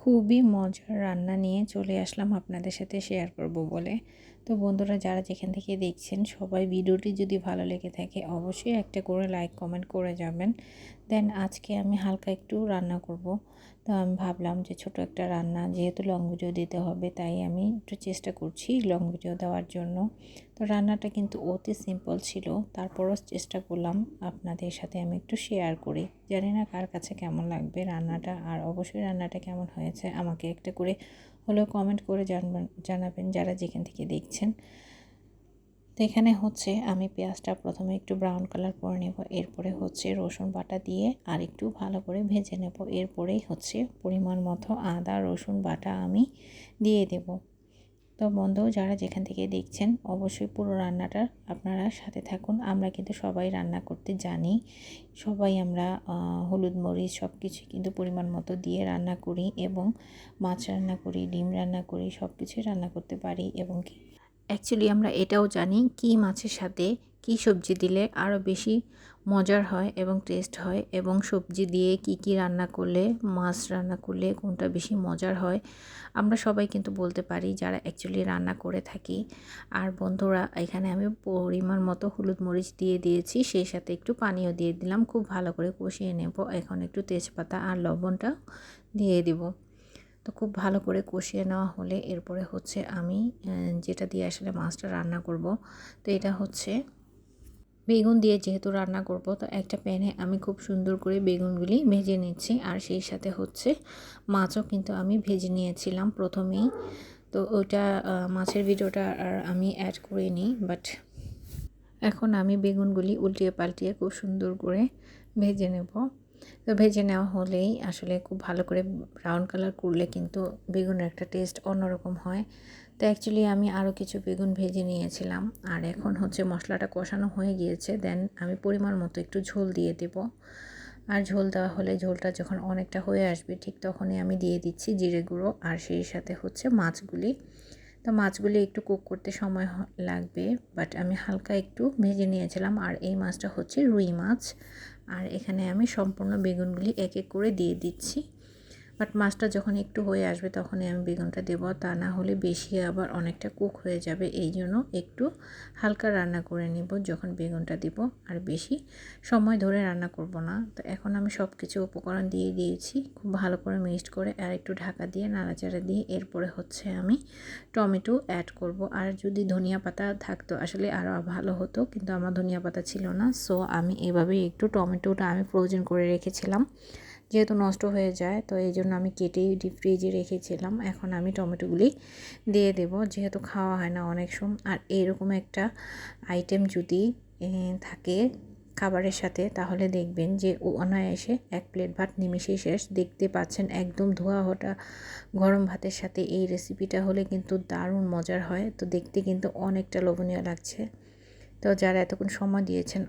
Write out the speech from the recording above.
খুবই মজার রান্না নিয়ে চলে আসলাম আপনাদের সাথে শেয়ার করব বলে। তো বন্ধুরা যারা যেখান থেকে দেখছেন সবাই ভিডিওটি যদি ভালো লেগে থাকে অবশ্যই একটা করে লাইক কমেন্ট করে যাবেন। দেন আজকে আমি হালকা একটু রান্না করব। তো আমি ভাবলাম যে ছোট একটা রান্না, যেহেতু লং ভিডিও দিতে হবে, তাই আমি একটু চেষ্টা করছি লং ভিডিও দেওয়ার জন্য। তো রান্নাটা কিন্তু অতি সিম্পল ছিল, তারপরও চেষ্টা করলাম আপনাদের সাথে আমি একটু শেয়ার করি। জানি না কার কাছে কেমন লাগবে রান্নাটা, আর অবশ্যই রান্নাটা কেমন হয়েছে, আমাকে একটা করে হলেও কমেন্ট করে জানবেন, জানাবেন যারা যেখান থেকে দেখছেন। তো এখানে হচ্ছে আমি পেঁয়াজটা প্রথমে একটু ব্রাউন কালার করে নেব, এরপরে হচ্ছে রসুন বাটা দিয়ে আর একটু ভালো করে ভেজে নেব। এরপরেই হচ্ছে পরিমাণ মতো আদা, রসুন বাটা আমি দিয়ে দেব। তো বন্ধু, যারা যেখান থেকে দেখছেন, অবশ্যই পুরো রান্নাটা আপনারা সাথে থাকুন। আমরা কিন্তু সবাই রান্না করতে জানি। সবাই আমরা হলুদ মরিচ সব কিছু কিন্তু পরিমাণ মতো দিয়ে রান্না করি এবং মাছ রান্না করি, ডিম রান্না করি সব কিছুই রান্না করতে পারি এবং কি অ্যাকচুয়ালি আমরা এটাও জানি কি মাছের সাথে কি সবজি দিলে আরও বেশি মজার হয় এবং টেস্ট হয় এবং সবজি দিয়ে কি কি রান্না করলে, মাছ রান্না করলে কোনটা বেশি মজার হয়, আমরা সবাই কিন্তু বলতে পারি যারা অ্যাকচুয়ালি রান্না করে থাকি। আর বন্ধুরা, এখানে আমি পরিমাণ মতো হলুদ মরিচ দিয়ে দিয়েছি, সেই সাথে একটু পানিও দিয়ে দিলাম, খুব ভালো করে কষিয়ে নেব। এখন একটু তেজপাতা আর লবণটা দিয়ে দিব। তো খুব ভালো করে কষিয়ে নেওয়া হলে এরপরে হচ্ছে আমি যেটা দিয়ে আসলে মাছটা রান্না করব, তো এটা হচ্ছে বেগুন দিয়ে যেহেতু রান্না করব, তো একটা প্যানে আমি খুব সুন্দর করে বেগুনগুলি ভেজে নিচ্ছি। আর সেই সাথে হচ্ছে মাছও কিন্তু আমি ভেজে নিয়েছিলাম প্রথমেই। তো ওইটা মাছের ভিডিওটা আর আমি অ্যাড করে নিই বাট এখন আমি বেগুনগুলি উল্টিয়ে পাল্টিয়ে খুব সুন্দর করে ভেজে নেব। তো ভেজে নেওয়া হলেই আসলে খুব ভালো করে ব্রাউন কালার করলে কিন্তু বেগুনের একটা টেস্ট অন্যরকম হয়। তো অ্যাকচুয়ালি আমি আরও কিছু বেগুন ভেজে নিয়েছিলাম। আর এখন হচ্ছে মশলাটা কষানো হয়ে গিয়েছে দেন আমি পরিমাণ মতো একটু ঝোল দিয়ে দেব। আর ঝোল দেওয়া হলে ঝোলটা যখন অনেকটা হয়ে আসবে, ঠিক তখনই আমি দিয়ে দিচ্ছি জিরে গুঁড়ো আর সেই সাথে হচ্ছে মাছগুলি। তো মাছগুলি একটু কুক করতে সময় লাগবে বাট আমি হালকা একটু ভেজে নিয়েছিলাম, আর এই মাছটা হচ্ছে রুই মাছ। আর এখানে আমি সম্পূর্ণ বেগুনগুলি এক এক করে দিয়ে দিচ্ছি। বাট মাছটা যখন একটু হয়ে আসবে তখনই আমি বেগুনটা দেবো। তা না হলে বেশি আবার অনেকটা কুক হয়ে যাবে। এই জন্য একটু হালকা রান্না করে নিব যখন বেগুনটা দিব। আর বেশি সময় ধরে রান্না করব না। তো এখন আমি সব কিছু উপকরণ দিয়ে দিয়েছি। খুব ভালো করে মিক্সড করে আর একটু ঢাকা দিয়ে নাড়াচাড়া দিয়ে এরপরে হচ্ছে আমি টমেটো অ্যাড করব। আর যদি ধনিয়া পাতা থাকতো আসলে আরও ভালো হতো কিন্তু আমার ধনিয়া পাতা ছিল না। সো আমি এভাবেই একটু টমেটোটা আমি ফ্রোজেন করে রেখেছিলাম। যেহেতু নষ্ট হয়ে যায়, তো এই জন্য আমি কেটেই ডিপ ফ্রিজে রেখেছিলাম। এখন আমি টমেটোগুলি দিয়ে দেব। যেহেতু খাওয়া হয় না অনেক সময় আর এইরকম একটা আইটেম যদি থাকে খাবারের সাথে, তাহলে দেখবেন যে ও অনায়াসে এক প্লেট ভাত নিমিশেই শেষ। দেখতে পাচ্ছেন একদম ধোয়া হটা গরম ভাতের সাথে এই রেসিপিটা হলে কিন্তু দারুণ মজার হয়। তো দেখতে কিন্তু অনেকটা লোভনীয় লাগছে। তো যারা এতক্ষণ সময় দিয়েছেন